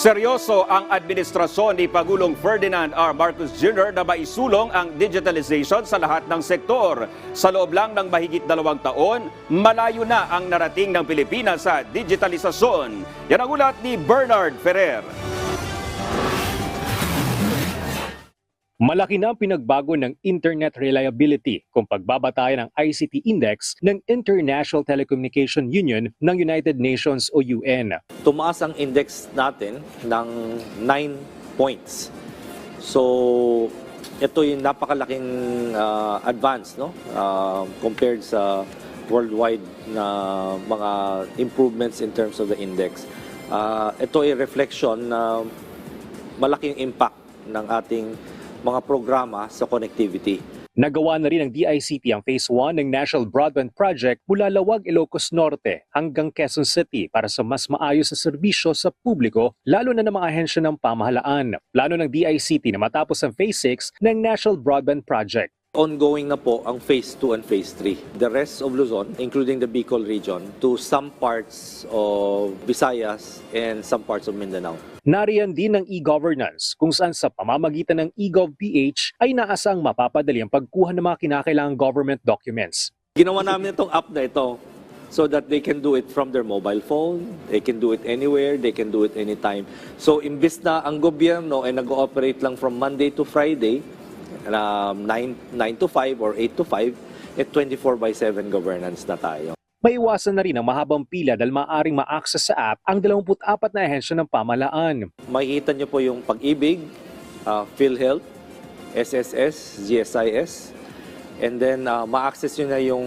Seryoso ang administrasyon ni Pagulong Ferdinand R. Marcos Jr. na maisulong ang digitalization sa lahat ng sektor. Sa loob lang ng mahigit dalawang taon, malayo na ang narating ng Pilipinas sa digitalisasyon. Yan ang ulat ni Bernard Ferrer. Malaki na ang pinagbago ng internet reliability kung pagbabatayan ng ICT Index ng International Telecommunication Union ng United Nations o UN. tumaas ang index natin ng 9 points. So, ito yung napakalaking uh, advance no? Uh, compared sa worldwide na mga improvements in terms of the index. Uh, ito ay reflection na malaking impact ng ating mga programa sa connectivity. Nagawa na rin ng DICT ang Phase 1 ng National Broadband Project mula Lawag, Ilocos Norte hanggang Quezon City para sa mas maayos na serbisyo sa publiko lalo na ng mga ahensya ng pamahalaan. Plano ng DICT na matapos ang Phase 6 ng National Broadband Project. Ongoing na po ang Phase 2 and Phase 3. The rest of Luzon, including the Bicol region, to some parts of Visayas and some parts of Mindanao. Nariyan din ng e-governance kung saan sa pamamagitan ng eGovPH ay naasang mapapadali ang pagkuha ng mga kinakailangang government documents. Ginawa namin itong app na ito so that they can do it from their mobile phone, they can do it anywhere, they can do it anytime. So imbis na ang gobyerno ay nag-ooperate lang from Monday to Friday, um, 9, 9 to 5 or 8 to 5, at 24 by 7 governance na tayo. Maiwasan na rin ang mahabang pila dahil maaaring ma-access sa app ang 24 na ahensya ng pamahalaan. Makikita niyo po yung pag-ibig, uh, PhilHealth, SSS, GSIS, and then uh, ma-access nyo na yung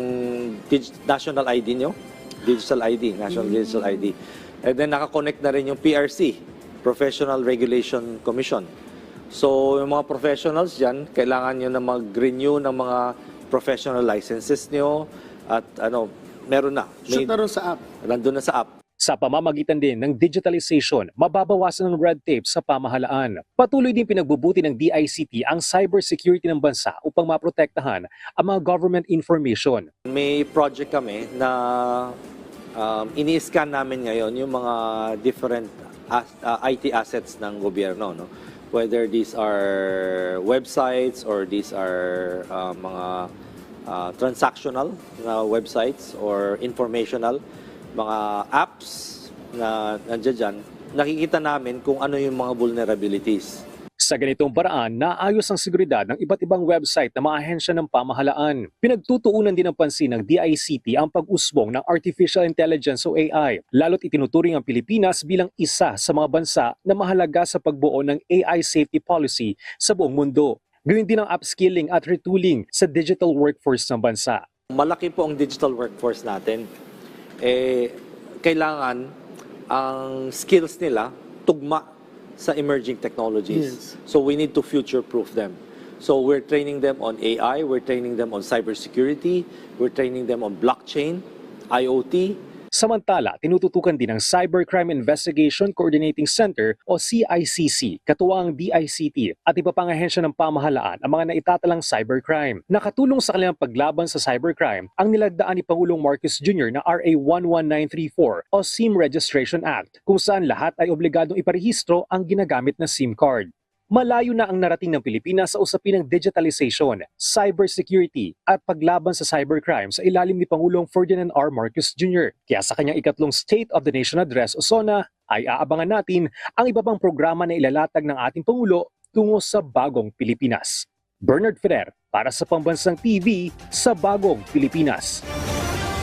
dig- national ID nyo, digital ID, national digital ID. And then nakakonect na rin yung PRC, Professional Regulation Commission. So yung mga professionals dyan, kailangan nyo na mag-renew ng mga professional licenses nyo at ano, meron na. Shoot na rin sa app. nandun na sa app. Sa pamamagitan din ng digitalization, mababawasan ang red tape sa pamahalaan. Patuloy din pinagbubuti ng DICT ang cybersecurity ng bansa upang maprotektahan ang mga government information. May project kami na um, ini-scan namin ngayon yung mga different as- uh, IT assets ng gobyerno. No? Whether these are websites or these are uh, mga uh, transactional na websites or informational, mga apps na nandiyan dyan, nakikita namin kung ano yung mga vulnerabilities. Sa ganitong paraan, naayos ang seguridad ng iba't ibang website na mga ahensya ng pamahalaan. Pinagtutuunan din ng pansin ng DICT ang pag-usbong ng Artificial Intelligence o AI, lalo't itinuturing ang Pilipinas bilang isa sa mga bansa na mahalaga sa pagbuo ng AI safety policy sa buong mundo. Gawin din ang upskilling at retooling sa digital workforce ng bansa. malaki po ang digital workforce natin. Eh, kailangan ang skills nila tugma sa emerging technologies. Yes. So we need to future-proof them. So we're training them on AI, we're training them on cybersecurity, we're training them on blockchain, IoT, Samantala, tinututukan din ng Cybercrime Investigation Coordinating Center o CICC, katuwang DICT at iba pang ahensya ng pamahalaan ang mga naitatalang cybercrime. Nakatulong sa kanilang paglaban sa cybercrime ang nilagdaan ni Pangulong Marcos Jr. na RA 11934 o SIM Registration Act, kung saan lahat ay obligadong iparehistro ang ginagamit na SIM card. Malayo na ang narating ng Pilipinas sa usapin ng digitalization, cybersecurity at paglaban sa cybercrime sa ilalim ni Pangulong Ferdinand R. Marcos Jr. Kaya sa kanyang ikatlong State of the Nation Address o SONA ay aabangan natin ang iba pang programa na ilalatag ng ating Pangulo tungo sa bagong Pilipinas. Bernard Ferrer para sa Pambansang TV sa Bagong Pilipinas.